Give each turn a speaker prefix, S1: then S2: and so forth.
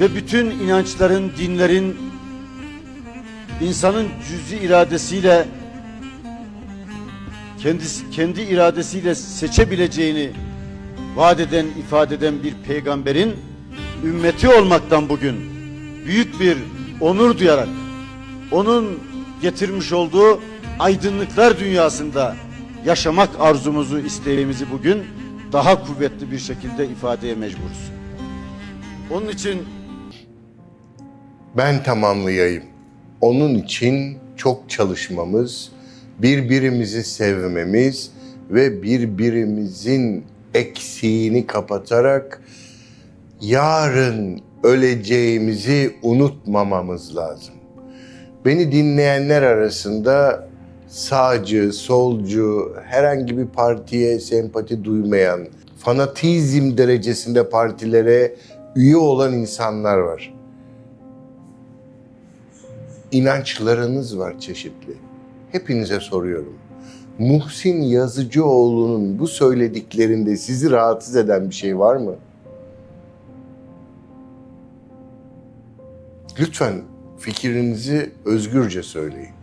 S1: ve bütün inançların, dinlerin insanın cüzi iradesiyle kendisi, kendi iradesiyle seçebileceğini vaat eden, ifade eden bir peygamberin ümmeti olmaktan bugün büyük bir onur duyarak onun getirmiş olduğu aydınlıklar dünyasında yaşamak arzumuzu, isteğimizi bugün daha kuvvetli bir şekilde ifadeye mecburuz. Onun için
S2: Ben tamamlayayım. Onun için çok çalışmamız, birbirimizi sevmemiz ve birbirimizin eksiğini kapatarak yarın öleceğimizi unutmamamız lazım. Beni dinleyenler arasında sağcı, solcu, herhangi bir partiye sempati duymayan, fanatizm derecesinde partilere üye olan insanlar var inançlarınız var çeşitli. Hepinize soruyorum. Muhsin Yazıcıoğlu'nun bu söylediklerinde sizi rahatsız eden bir şey var mı? Lütfen fikrinizi özgürce söyleyin.